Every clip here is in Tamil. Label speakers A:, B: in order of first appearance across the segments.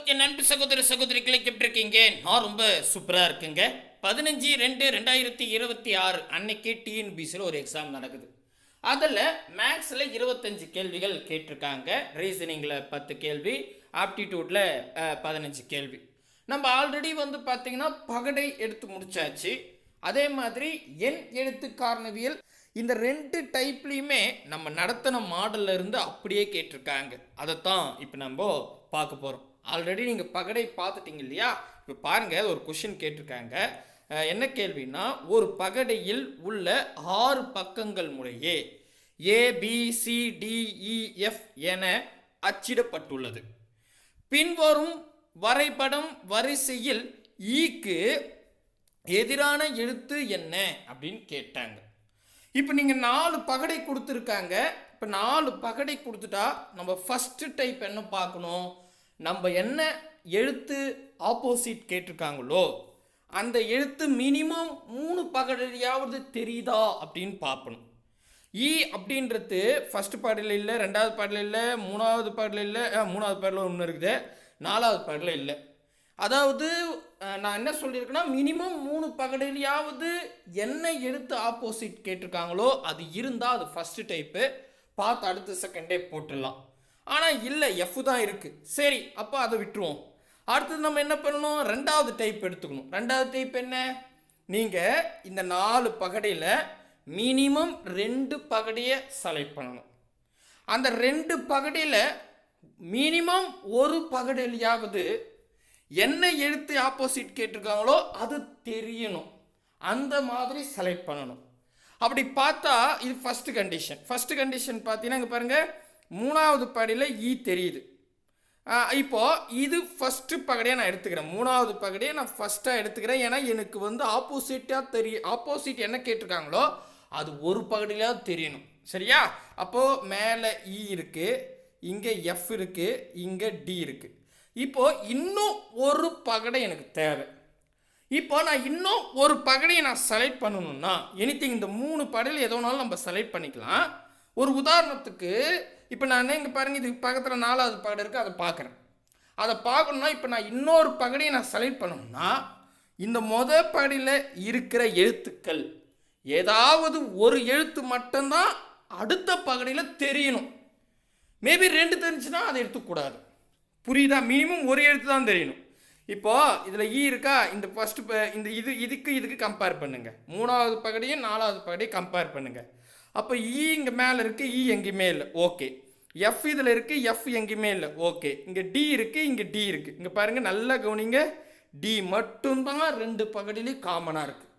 A: என் நண்பு சகோதர சகோதரிகளை எப்படி இருக்கீங்க நான் ரொம்ப சூப்பராக இருக்குங்க. பதினஞ்சு ரெண்டு ரெண்டாயிரத்தி இருபத்தி ஆறு அன்னைக்கு டிஎன்பிசியில் ஒரு எக்ஸாம் நடக்குது. அதில் மேக்ஸில் இருபத்தஞ்சு கேள்விகள் கேட்டிருக்காங்க. ரீசனிங்கில் பத்து கேள்வி ஆப்டிடியூட்டில் பதினஞ்சு கேள்வி. நம்ம ஆல்ரெடி வந்து பார்த்தீங்கன்னா பகடை எடுத்து முடிச்சாச்சு. அதே மாதிரி என் எழுத்து காரணவியல் இந்த ரெண்டு டைப்லேயுமே நம்ம நடத்தின மாடல்ல இருந்து அப்படியே கேட்டிருக்காங்க. அதைத்தான் இப்போ நம்ம பார்க்க போகிறோம் ஆல்ரெடி நீங்கள் பகடை பார்த்துட்டீங்க இல்லையா? இப்போ பாருங்கள் ஒரு கொஷின் கேட்டிருக்காங்க. என்ன கேள்வினா ஒரு பகடையில் உள்ள ஆறு பக்கங்கள் முறையே ஏபிசிடிஇஎஃப் e, என அச்சிடப்பட்டுள்ளது. பின்வரும் வரைபடம் வரிசையில் e ஈக்கு எதிரான எழுத்து என்ன அப்படின்னு கேட்டாங்க. இப்போ நீங்கள் நாலு பகடை கொடுத்துருக்காங்க. இப்போ நாலு பகடை கொடுத்துட்டா நம்ம ஃபஸ்ட்டு டைப் என்ன பார்க்கணும்? நம்ம என்ன எழுத்து ஆப்போசிட் கேட்டிருக்காங்களோ அந்த எழுத்து மினிமம் மூணு பகடையாவது தெரியுதா அப்படின்னு பார்க்கணும். ஈ அப்படின்றது ஃபஸ்ட்டு பாடலில் இல்லை ரெண்டாவது பாடலில் இல்லை மூணாவது பாடலில் இல்லை மூணாவது பாடலில் ஒன்று இருக்குது. நாலாவது பாடலில் இல்லை. அதாவது நான் என்ன சொல்லியிருக்கேன்னா மினிமம் மூணு பகடையிலையாவது என்ன எழுத்து ஆப்போசிட் கேட்டிருக்காங்களோ அது இருந்தால் அது ஃபஸ்ட்டு டைப்பு பார்த்து அடுத்த செகண்டே போட்டுடலாம். ஆனால் இல்லை எஃப் தான் இருக்குது சரி அப்போ அதை விட்டுருவோம். அடுத்தது நம்ம என்ன பண்ணணும்? ரெண்டாவது டைப் எடுத்துக்கணும். ரெண்டாவது டைப் என்ன? நீங்கள் இந்த நாலு பகடையில் மினிமம் ரெண்டு பகடையை செலக்ட் பண்ணணும். அந்த ரெண்டு பகடையில் மினிமம் ஒரு பகடையிலையாவது என்ன எழுத்து ஆப்போசிட் கேட்டிருக்காங்களோ அது தெரியணும். அந்த மாதிரி செலக்ட் பண்ணணும். அப்படி பார்த்தா இது ஃபர்ஸ்ட் கண்டிஷன் ஃபஸ்ட்டு கண்டிஷன் பார்த்தீங்கன்னா இங்கே பாருங்கள் மூணாவது படையில் ஈ e தெரியுது. இப்போது இப்போ இது ஃபஸ்ட்டு பகடையாக நான் எடுத்துக்கிறேன். மூணாவது பகடியை நான் ஃபஸ்ட்டாக எடுத்துக்கிறேன். ஏன்னா எனக்கு வந்து ஆப்போசிட்டாக தெரிய ஆப்போசிட் என்ன கேட்டிருக்காங்களோ அது ஒரு பகடையிலாவது தெரியணும். சரியா? அப்போது மேலே இ e இருக்குது இங்கே எஃப் இருக்குது இங்கே டி இருக்குது இப்போது இன்னும் ஒரு பகடை எனக்கு தேவை. இப்போ நான் இன்னும் ஒரு பகடையை நான் செலக்ட் பண்ணணும்னா எனித்திங் இந்த மூணு படையில் எதோனாலும் வேணாலும் நம்ம செலக்ட் பண்ணிக்கலாம். ஒரு உதாரணத்துக்கு இப்போ நான் இங்கே பாருங்க இதுக்கு பக்கத்தில் நாலாவது பகடை இருக்குது அதை பார்க்குறேன் அதை பார்க்கணுன்னா இப்போ நான் இன்னொரு பகடையை நான் செலக்ட் பண்ணணும்னா இந்த மொத பகடியில் இருக்கிற எழுத்துக்கள் ஏதாவது ஒரு எழுத்து மட்டும்தான் அடுத்த பகடியில் தெரியணும். மேபி ரெண்டு தெரிஞ்சுன்னா அதை எடுத்துக்கூடாது. புரியுதா? மினிமம் ஒரு எழுத்து தான் தெரியணும். இப்போது இதில் ஈ e இருக்கா? இந்த ஃபஸ்ட்டு இந்த இது இதுக்கு இதுக்கு கம்பேர் பண்ணுங்கள் மூணாவது பகடியும் நாலாவது பகடியும் கம்பேர் பண்ணுங்கள் அப்போ ஈ e இங்கே மேலே இருக்குது ஈ e எங்கேயுமே இல்லை. ஓகே எஃப் இதில் இருக்குது எஃப் எங்கேயுமே இல்லை. ஓகே இங்கே டி இருக்குது இங்கே டி இருக்குது இங்கே பாருங்கள் நல்லா கவனிங்க. டி மட்டும்தான் ரெண்டு பகுதியிலையும் காமனாக இருக்குது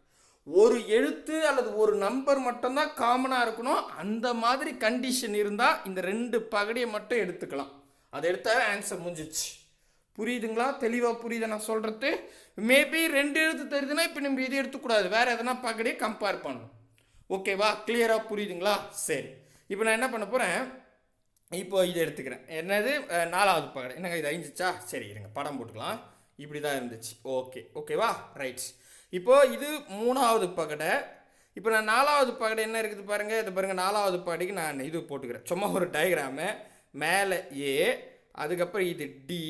A: ஒரு எழுத்து அல்லது ஒரு நம்பர் மட்டும்தான் காமனாக இருக்கணும். அந்த மாதிரி கண்டிஷன் இருந்தால் இந்த ரெண்டு பகடியை மட்டும் எடுத்துக்கலாம். அதை எடுத்தால் ஆன்சர் முடிஞ்சிச்சு புரியுதுங்களா? தெளிவாக புரியுது நான் சொல்கிறது மேபி ரெண்டு எழுத்து தெரியுதுன்னா இப்போ நம்ம இதை எடுத்துக்கூடாது. வேறு எதனா பகடியை கம்பேர் பண்ணணும். ஓகேவா கிளியராக புரியுதுங்களா? சரி. இப்போ நான் என்ன பண்ண போகிறேன் இப்போ இதை எடுத்துக்கிறேன். என்னது? நாலாவது பகடை. என்னங்க இது? ஐந்துச்சா? சரி இருங்க. படம் போட்டுக்கலாம். இப்படி தான் இருந்துச்சு. ஓகே. ஓகேவா? ரைட்ஸ் இப்போது இது மூணாவது பகடை. இப்போ நான் நாலாவது பகடை என்ன இருக்குது பாருங்கள் இது பாருங்கள் நாலாவது பகடைக்கு நான் இது போட்டுக்கிறேன். சும்மா ஒரு டயக்ராமு மேலே ஏ அதுக்கப்புறம் இது டி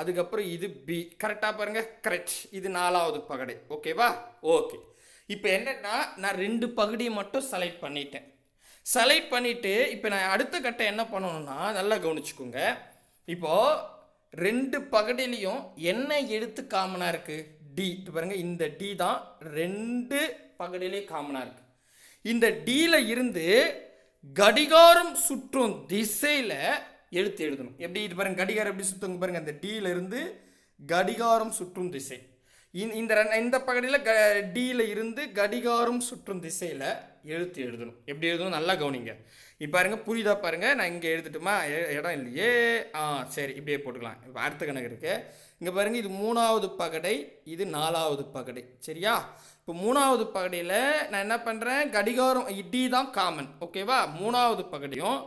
A: அதுக்கப்புறம் இது பி கரெக்டாக பாருங்கள் கரெக்ட் இது நாலாவது பகடை. ஓகேவா? ஓகே. இப்போ என்னென்னா நான் ரெண்டு பகுதியை மட்டும் செலக்ட் பண்ணிட்டேன். செலக்ட் பண்ணிவிட்டு இப்போ நான் அடுத்த கட்டம் என்ன பண்ணணும்னா நல்லா கவனிச்சுக்கோங்க. இப்போது ரெண்டு பகடிலையும் என்ன எழுத்து காமனாக இருக்குது டி இது பாருங்கள் இந்த டி தான் ரெண்டு பகடிலையும் காமனாக இருக்குது இந்த டியில் இருந்து கடிகாரம் சுற்றும் திசையில் எழுத்து எழுதணும். எப்படி? இது பாருங்கள் கடிகாரம் எப்படி சுற்றுங்க பாருங்கள் அந்த டியிலிருந்து கடிகாரம் சுற்றும் திசை. இந்த- இந்த இந்த பகுதியில் க டியில் இருந்து கடிகாரம் சுற்றும் திசையில் எழுத்து எழுதணும். எப்படி எழுதணும்? நல்லா கவனிங்க. இப்போ பாருங்க புரியுதா பாருங்க? நான் இங்கே எழுதட்டுமா? இடம் இல்லையே. ஆ சரி இப்படியே போட்டுக்கலாம். இப்போ அடுத்த கணக்கு இருக்குது இங்கே பாருங்க இது மூணாவது பகடை இது நாலாவது பகடை. சரியா? இப்போ மூணாவது பகடையில் நான் என்ன பண்ணுறேன் கடிகாரம் டி தான் காமன் ஓகேவா மூணாவது பகடையும்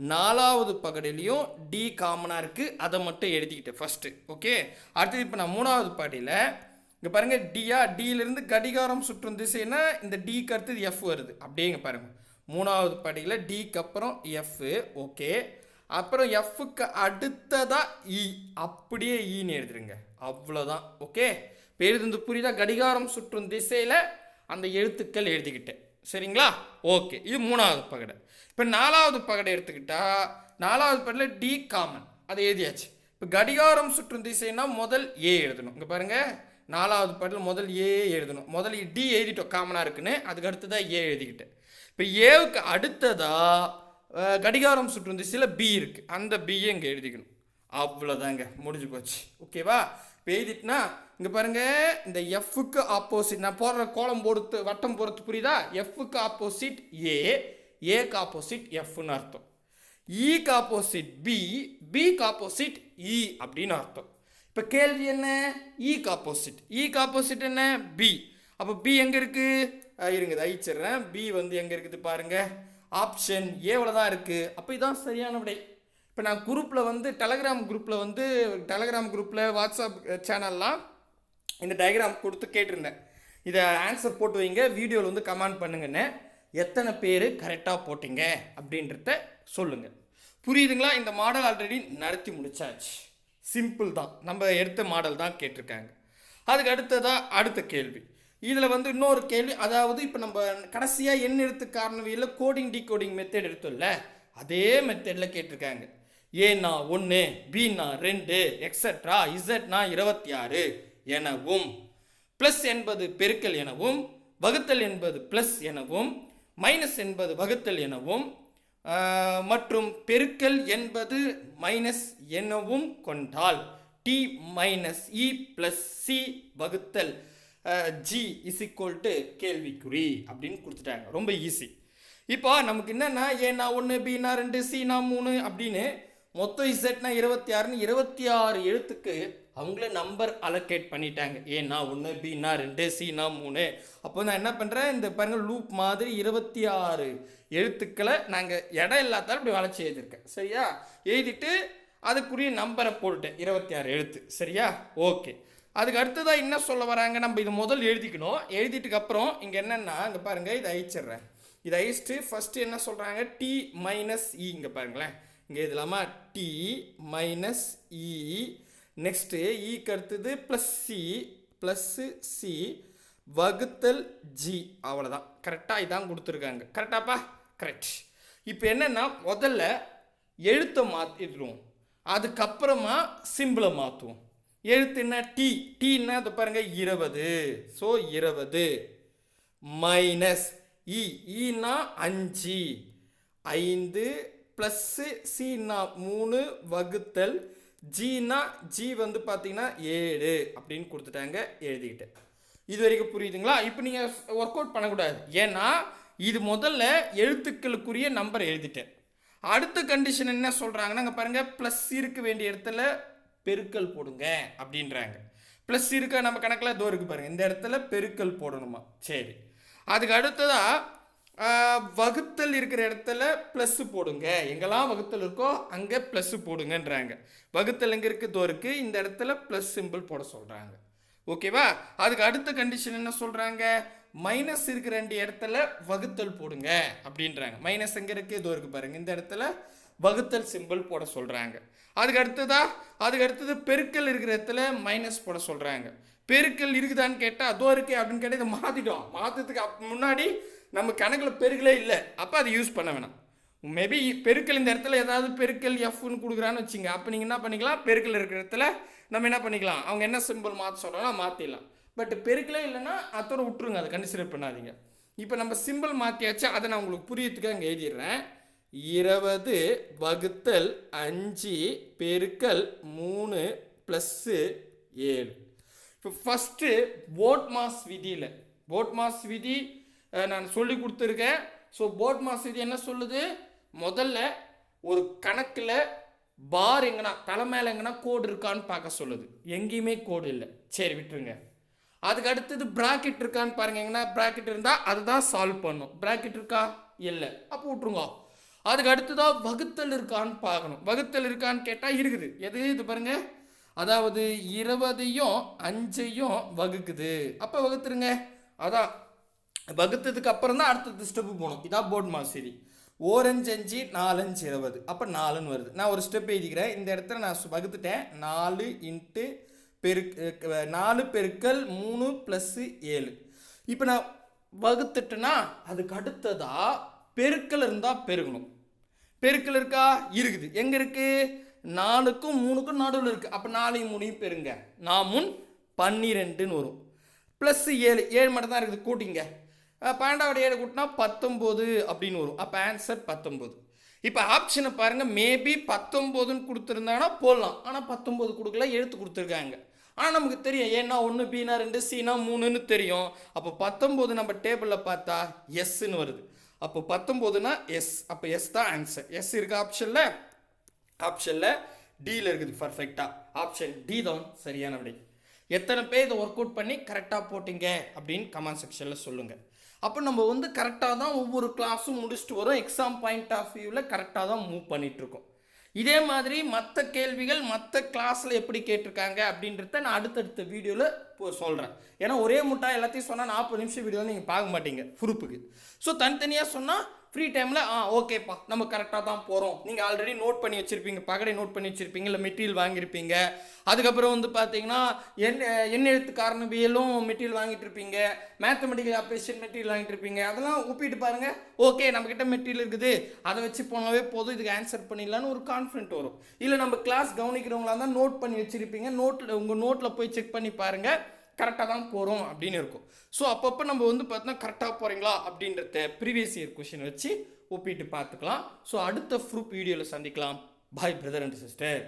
A: நாலாவது பகடையிலையும் டி காமனாக இருக்குது அதை மட்டும் எழுதிக்கிட்டேன் ஃபஸ்ட்டு ஓகே அடுத்தது இப்போ நான் மூணாவது பகடியில் இங்கே பாருங்கள் டியா டியிலிருந்து கடிகாரம் சுற்றும் திசைனா இந்த டிக்கு அடுத்தது எஃப் வருது. அப்படியேங்க பாருங்கள் மூணாவது படியில் டிக்கு அப்புறம் எஃப் ஓகே அப்புறம் எஃப்க்கு அடுத்ததாக இ e. அப்படியே e ஈன்னு எழுதுருங்க. அவ்வளோதான் ஓகே இப்போ எழுதுந்து புரியுதா? கடிகாரம் சுற்றும் திசையில் அந்த எழுத்துக்கள் எழுதிக்கிட்டேன். சரிங்களா? ஓகே இது மூணாவது பகடை. இப்போ நாலாவது பகடை எடுத்துக்கிட்டா நாலாவது பகடில் டி காமன் அதை எழுதியாச்சு. இப்போ கடிகாரம் சுற்றும் திசைனா முதல் ஏ எழுதணும். இங்கே பாருங்கள் நாலாவது பாட்டில் முதல் ஏ எழுதணும். முதல் டி எழுதிட்டோம் காமனாக இருக்குன்னு. அதுக்கு அடுத்ததாக ஏ எழுதிக்கிட்டேன். இப்போ ஏவுக்கு அடுத்ததாக கடிகாரம் சுற்று வந்து சில பி இருக்குது அந்த பியை இங்கே எழுதிக்கணும். அவ்வளோதாங்க முடிஞ்சு போச்சு. ஓகேவா இப்போ எழுதிட்டுனா இங்கே பாருங்கள் இந்த எஃப்க்கு ஆப்போசிட் நான் போடுற கோலம் பொறுத்து வட்டம் பொறுத்து புரியுதா? எஃப்க்கு ஆப்போசிட் ஏ ஏக்கு ஆப்போசிட் எஃப்னு அர்த்தம். இக்கு ஆப்போசிட் பி பிக்கு ஆப்போசிட் இ அப்படின்னு அர்த்தம். இப்போ கேள்வி என்ன? ஈக் ஆப்போசிட் ஈக் ஆப்போசிட் என்ன? பி அப்போ பி எங்கே இருக்குது இருங்க இதை அழிச்சிடுறேன். பி வந்து எங்கே இருக்குது பாருங்க? ஆப்ஷன் ஏவில் தான் இருக்குது அப்போ இதான் சரியான விடை. இப்போ நான் குரூப்பில் வந்து டெலகிராம் குரூப்பில் வந்து டெலகிராம் குரூப்பில் வாட்ஸ்அப் சேனல்லாம் இந்த டயக்ராம் கொடுத்து கேட்டிருந்தேன். இதை ஆன்சர் போட்டு வைங்க. வீடியோவில் வந்து கமெண்ட் பண்ணுங்கன்னு. எத்தனை பேர் கரெக்டாக போட்டிங்க? அப்படின்றத சொல்லுங்கள் புரியுதுங்களா? இந்த மாடல் ஆல்ரெடி நடத்தி முடிச்சாச்சு. சிம்பிள் தான். நம்ம எடுத்த மாடல் தான் கேட்டிருக்காங்க. அதுக்கு அடுத்ததாக அடுத்த கேள்வி. இதில் வந்து இன்னொரு கேள்வி அதாவது இப்போ நம்ம கடைசியாக எண் எழுத்து காரணவியில் கோடிங் டிகோடிங் மெத்தட் எடுத்தோம்ல அதே மெத்தடில் கேட்டிருக்காங்க. ஏன்னா ஒன்று பின்னா ரெண்டு எக்ஸட்ரா இசட்னா இருபத்தி ஆறு எனவும் ப்ளஸ் என்பது பெருக்கல் எனவும் வகுத்தல் என்பது ப்ளஸ் எனவும் மைனஸ் என்பது வகுத்தல் எனவும் மற்றும் பெருக்கல் என்பது மைனஸ் எனவும் கொண்டால் D minus E plus C வகுத்தல் ஜி இஸ் equal டு கேள்விக்குறி அப்படின்னு கொடுத்துட்டாங்க. ரொம்ப ஈஸி இப்போ நமக்கு என்னென்னா ஏன்னா ஒன்று பின்னா ரெண்டு சினா மூணு அப்படின்னு மொத்தம் இசட்னா இருபத்தி ஆறுன்னு இருபத்தி ஆறு எழுத்துக்கு அவங்களே நம்பர் அலோகேட் பண்ணிட்டாங்க. ஏன்னா ஒன்று பின்னா ரெண்டு சினா மூணு. அப்போ நான் என்ன பண்ணுறேன் இந்த பாருங்கள் லூப் மாதிரி இருபத்தி ஆறு எழுத்துக்களை நாங்கள் இடம் இல்லாதாலும் இப்படி வளர்ச்சி எழுதியிருக்கேன். சரியா? எழுதிட்டு அதுக்குரிய நம்பரை போட்டுட்டேன். இருபத்தி ஆறு எழுத்து. சரியா? ஓகே. அதுக்கு அடுத்ததாக என்ன சொல்ல வராங்க? நம்ம இது முதல் எழுதிக்கணும். எழுதிட்டுக்கு அப்புறம் இங்கே என்னென்னா இங்கே பாருங்கள் இதை அழிச்சிடுறேன். இதை அழிச்சிட்டு ஃபஸ்ட்டு என்ன சொல்கிறாங்க டி மைனஸ் இ e இங்கே பாருங்களேன். இங்கே எழுதலாமா? டி மைனஸ் இ நெக்ஸ்ட்டு ஈக்கு அடுத்தது ப்ளஸ் சி ப்ளஸ்ஸு சி வகுத்தல் ஜி அவ்வளோதான் கரெக்டாக இதான் கொடுத்துருக்காங்க. கரெக்டாப்பா கரெக்ட் இப்போ என்னென்னா முதல்ல எழுத்தை மாற்றிடுவோம் அதுக்கப்புறமா சிம்பிளை மாற்றுவோம் எழுத்து என்ன? டி டீன்னா அது பாருங்கள் இருபது. ஸோ இருபது. மைனஸ் இ ஈனா அஞ்சு. ஐந்து ப்ளஸ்ஸு சின்னா மூணு வகுத்தல் ஜினா ஜி வந்து பார்த்தீங்கன்னா ஏழு அப்படின்னு கொடுத்துட்டாங்க எழுதிக்கிட்டேன் இது வரைக்கும் புரியுதுங்களா? இப்போ நீங்கள் ஒர்க் அவுட் பண்ணக்கூடாது. ஏன்னா இது முதல்ல எழுத்துக்களுக்குரிய நம்பர் எழுதிட்டேன் அடுத்த கண்டிஷன் என்ன சொல்கிறாங்கன்னா அங்கே பாருங்கள் ப்ளஸ் இருக்க வேண்டிய இடத்துல பெருக்கல் போடுங்க அப்படின்றாங்க. ப்ளஸ் இருக்க? நம்ம கணக்கில் இதோ இருக்குது பாருங்கள் இந்த இடத்துல பெருக்கல் போடணுமா? சரி. அதுக்கு அடுத்ததாக வகுத்தல் இருக்கிற இடத்துல ப்ளஸ் போடுங்க. எங்கெல்லாம் வகுத்தல் இருக்கோ அங்கே ப்ளஸ் போடுங்கன்றாங்க. வகுத்தல் எங்கே இருக்குது இந்த இடத்துல ப்ளஸ் சிம்பிள் போட சொல்கிறாங்க ஓகேவா அதுக்கு அடுத்த கண்டிஷன் என்ன சொல்கிறாங்க மைனஸ் இருக்கிற ரெண்டு இடத்துல வகுத்தல் போடுங்க அப்படின்றாங்க. மைனஸ் எங்கே இருக்குது இதோ இருக்குது பாருங்கள் இந்த இடத்துல வகுத்தல் சிம்பிள் போட சொல்கிறாங்க அதுக்கு அடுத்ததா? அதுக்கு அடுத்தது பெருக்கல் இருக்கிற இடத்துல மைனஸ் போட சொல்கிறாங்க பெருக்கல் இருக்குதான்னு கேட்டால் அதோ இருக்கே அப்படின்னு கேட்டால் இதை மாற்றிட்டோம் மாற்றத்துக்கு முன்னாடி நம்ம கணக்கில் பெருக்கலே இல்லை. அப்போ அதை யூஸ் பண்ண வேணாம். மேபி பெருக்கல் இந்த இடத்துல ஏதாவது பெருக்கல் எஃப்னு கொடுக்குறான்னு வச்சுங்க. அப்போ நீங்கள் என்ன பண்ணிக்கலாம்? பெருக்கல் இருக்கிற இடத்துல நம்ம என்ன பண்ணிக்கலாம்? அவங்க என்ன சிம்பிள் மாற்ற சொல்கிறாங்களோ மாற்றிடலாம் பட் பெருக்கலே இல்லைன்னா அத்தோட விட்டுருங்க. அதை கன்சிடர் பண்ணாதீங்க. இப்போ நம்ம சிம்பிள் மாற்றியாச்சு அதை நான் உங்களுக்கு புரியத்துக்காக இங்கே எழுதிடுறேன். இருபது வகுத்தல் அஞ்சு பெருக்கல் மூணு ப்ளஸ்ஸு ஏழு. இப்போ ஃபஸ்ட்டு போட் மாஸ் விதியில். போட் மாஸ் விதி நான் சொல்லி கொடுத்துருக்கேன். ஸோ போட் மாஸ் இது என்ன சொல்லுது? முதல்ல ஒரு கணக்கில் பார் எங்கன்னா தலை மேலே எங்கன்னா கோடு இருக்கான்னு பார்க்க சொல்லுது. எங்கேயுமே கோடு இல்லை. சரி விட்டுருங்க. அதுக்கு அடுத்தது ப்ராக்கெட் இருக்கான்னு பாருங்க. எங்கன்னா ப்ராக்கெட் இருந்தால் அதுதான் சால்வ் பண்ணும். ப்ராக்கெட் இருக்கா? இல்லை. அப்போ விட்ருங்க அதுக்கு அடுத்ததா வகுத்தல் இருக்கான்னு பார்க்கணும். வகுத்தல் இருக்கான்னு கேட்டால் இருக்குது. எது? இது பாருங்க. அதாவது இருபதையும் அஞ்சையும் வகுக்குது. அப்போ வகுத்துருங்க. அதான் வகுத்ததுக்கு அப்புறம் தான் அடுத்தது ஸ்டெப்பு போகணும். இதான் போர்ட் மாசிரி ஓரஞ்சு அஞ்சு நாலஞ்சு இருபது. அப்போ நாலுன்னு வருது. நான் ஒரு ஸ்டெப் எழுதிக்கிறேன். இந்த இடத்துல நான் வகுத்துட்டேன். நாலு இன்ட்டு பெருக் நாலு பெருக்கல் மூணு ப்ளஸ்ஸு ஏழு. இப்போ நான் வகுத்துட்டேன்னா அதுக்கு அடுத்ததாக பெருக்கல் இருந்தால் பெருகணும். பெருக்கல் இருக்கா? இருக்குது. எங்கே இருக்குது நாலுக்கும் மூணுக்கும் நடுவில் இருக்குது அப்போ நாலையும் மூணையும் பெருங்க. நான் முன் பன்னிரெண்டுன்னு வரும். ப்ளஸ் ஏழு. ஏழு மட்டும் தான் இருக்குது. கூட்டிங்க. பன்னெண்டாவது ஏழு கூட்டினா பத்தொம்போது அப்படின்னு வரும். அப்போ ஆன்சர் பத்தொம்போது. இப்போ ஆப்ஷனை பாருங்கள் மேபி பத்தொம்போதுன்னு கொடுத்துருந்தாங்கன்னா போடலாம். ஆனால் பத்தொம்போது கொடுக்கல எழுத்து கொடுத்துருக்காங்க. ஆனால் நமக்கு தெரியும் ஏன்னா ஒன்று பீனா ரெண்டு சீனா மூணுன்னு தெரியும். அப்போ பத்தொம்போது நம்ம டேபிளில் பார்த்தா எஸ்ன்னு வருது. அப்போ பத்தொம்போதுனா எஸ் அப்போ எஸ் தான் ஆன்சர் எஸ் இருக்கா ஆப்ஷனில் ஆப்ஷனில் டியில் இருக்குது பர்ஃபெக்டாக ஆப்ஷன் டி தான் சரியான விடை. எத்தனை பேர் இதை ஒர்க் அவுட் பண்ணி கரெக்டாக போட்டிங்க அப்படின்னு கமெண்ட் செக்ஷனில் சொல்லுங்கள் அப்போ நம்ம வந்து கரெக்டாக தான் ஒவ்வொரு கிளாஸும் முடிச்சுட்டு வரோம். எக்ஸாம் பாயிண்ட் ஆஃப் வியூவில் கரெக்டாக தான் மூவ் பண்ணிகிட்ருக்கோம் இதே மாதிரி மற்ற கேள்விகள் மற்ற கிளாஸில் எப்படி கேட்டிருக்காங்க அப்படின்றத நான் அடுத்தடுத்த வீடியோவில் இப்போ சொல்கிறேன் ஏன்னா ஒரே முட்டா எல்லாத்தையும் சொன்னால் நாற்பது நிமிஷம் வீடியோவில் நீங்கள் பார்க்க மாட்டீங்க. ப்ரூஃபுக்கு ஸோ தனித்தனியாக சொன்னால் ஃப்ரீ டைமில் ஆ ஓகேப்பா. நம்ம கரெக்டாக தான் போகிறோம் நீங்கள் ஆல்ரெடி நோட் பண்ணி வச்சுருப்பீங்க. பகடை நோட் பண்ணி வச்சுருப்பீங்க. இல்லை மெட்டீரியல் வாங்கியிருப்பீங்க. அதுக்கப்புறம் வந்து பார்த்தீங்கன்னா எண் எண் எழுத்து காரணவியலும் மெட்டீரியல் வாங்கிட்டு இருப்பீங்க. மேத்தமெட்டிக்கல் ஆப்ரேஷன் மெட்டீரியல் வாங்கிட்டு இருப்பீங்க. அதெல்லாம் ஒப்பிட்டு பாருங்கள் ஓகே நம்மக்கிட்ட மெட்டீரியல் இருக்குது. அதை வச்சு போனாவே போதும். இதுக்கு ஆன்சர் பண்ணிடலான்னு ஒரு கான்ஃபிடென்ட் வரும். இல்லை நம்ம கிளாஸ் கவனிக்கிறவங்களா இருந்தால் நோட் பண்ணி வச்சுருப்பீங்க. நோட்டில் உங்கள் நோட்டில் போய் செக் பண்ணி பாருங்கள் கரெக்டாக தான் போகிறோம் அப்படின்னு இருக்கும். ஸோ அப்பப்போ நம்ம வந்து பார்த்தோன்னா கரெக்டாக போகிறீங்களா அப்படின்றத ப்ரீவியஸ் இயர் கொஷின் வச்சு ஒப்பிட்டு பார்த்துக்கலாம். ஸோ அடுத்த ப்ரூப் வீடியோவில் சந்திக்கலாம். பாய் பிரதர் அண்ட் சிஸ்டர்